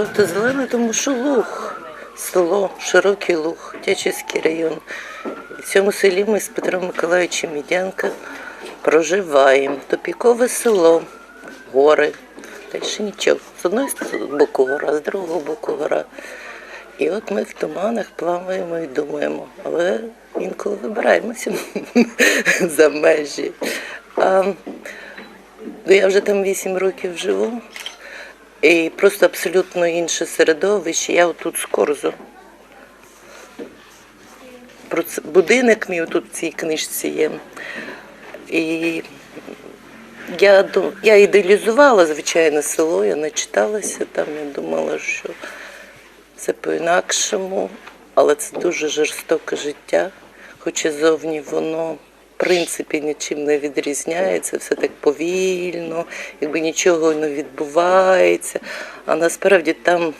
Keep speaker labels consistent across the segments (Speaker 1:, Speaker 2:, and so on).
Speaker 1: Просто зелене, тому що луг, село, широкий луг, Тячівський район. В цьому селі ми з Петром Миколаївичем Мідянка проживаємо. Топікове село, гори. Далі нічого. З сторони боку гора, з другого боку гора. І от ми в туманах плаваємо і думаємо, але інколи вибираємося за межі. А, ну, я вже там 8 років живу. І просто абсолютно інше середовище. Я отут з Корзу. Про це- Будинок мій тут в цій книжці є. І я, я ідеалізувала, звичайно, село, я начиталася там, я думала, що це по-інакшому, але це дуже жорстоке життя, хоча зовні воно. Принципі, нічим не відрізняється, все так повільно, якби нічого не відбувається. А насправді там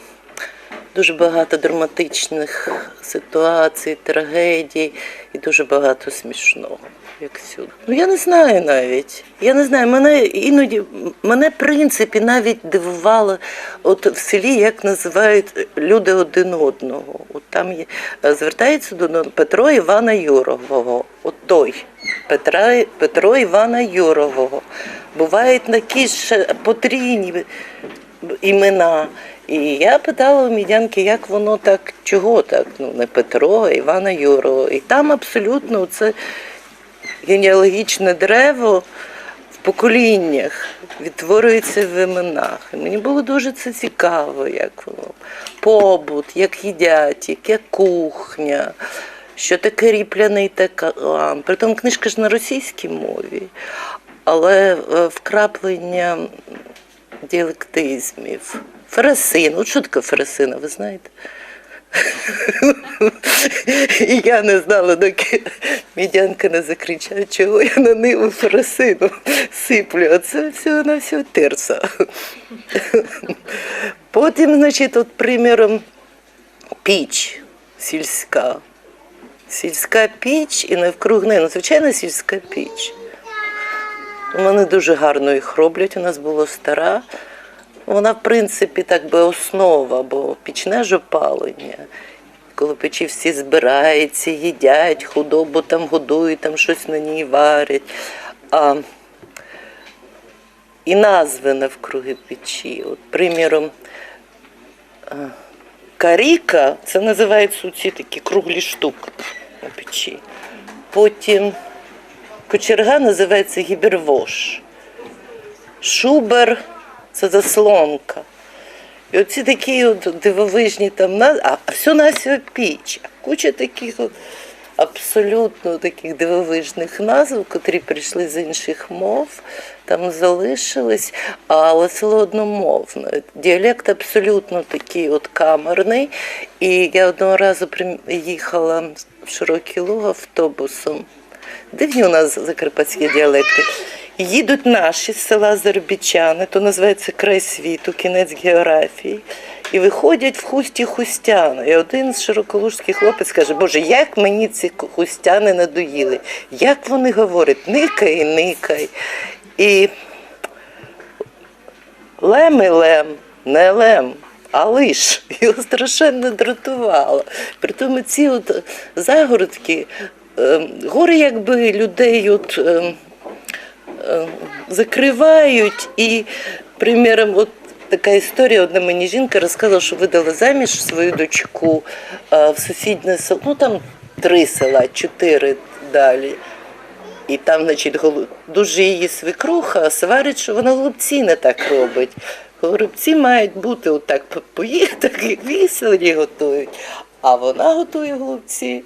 Speaker 1: дуже багато драматичних ситуацій, трагедій і дуже багато смішного, як всюди. Ну я не знаю навіть. Я не знаю, мене іноді мене в принципі навіть дивувало, от в селі як називають люди один одного. От там є звертається до Петро Івана Юрового. От той Петра, Петро Івана Юрового. Бувають ще потрійні імена. І я питала у мідянки, як воно так, чого так? Ну, не Петро, а Івана Юрова. І там абсолютно це генеалогічне дерево в поколіннях відтворюється в іменах. І мені було дуже це цікаво, як воно. Побут, як їдять, яка кухня, що таке ріпляний такалам. Притом книжка ж на російській мові, але е, вкраплення діалектизмів. Фересин. От що таке фересина, ви знаєте? І я не знала, доки мідянка не закричала, чого я на ниву фересину сиплю. А це все на все терса. Потім, значить, от приміром піч сільська. Сільська піч і навкруги, ну, звичайно, сільська піч. Вони дуже гарно їх роблять. У нас була стара. Вона, в принципі, так би основа, бо пічне ж опалення. Коли печі всі збираються, їдять, худобу там годують, там щось на ній варять. А, і назви навкруги печі. От, приміром, каріка, це називаються ці такі круглі штуки печі. Потім кочерга називається гібервош. Шубер це заслонка. І оці такі от дивовижні там а все на піч. А куча таких от абсолютно таких дивовижних назв, котрі прийшли з інших мов, там залишились, але село одномовне. Діалект абсолютно такий от камерний. І я одного разу приїхала в широкі луга автобусом. Дивні у нас закарпатські діалекти. Їдуть наші з села Заробітчани, то називається край світу, кінець географії. І виходять в хусті хустяни. І один з широколужських хлопець каже, Боже, як мені ці хустяни надоїли, як вони говорять, никай, никай. І лем і лем, не лем. А лиш його страшенно дратувало. Притому ці от загородки, е, гори якби людей от, е, е, закривають. І, приміром, от така історія, одна мені жінка розказала, що видала заміж свою дочку е, в сусіднє село, ну там три села, чотири далі. І там, значить, дуже її свекруха сварить, що вона голубці не так робить. Голубці мають бути отак по- поїти, так як веселі готують. А вона готує голубці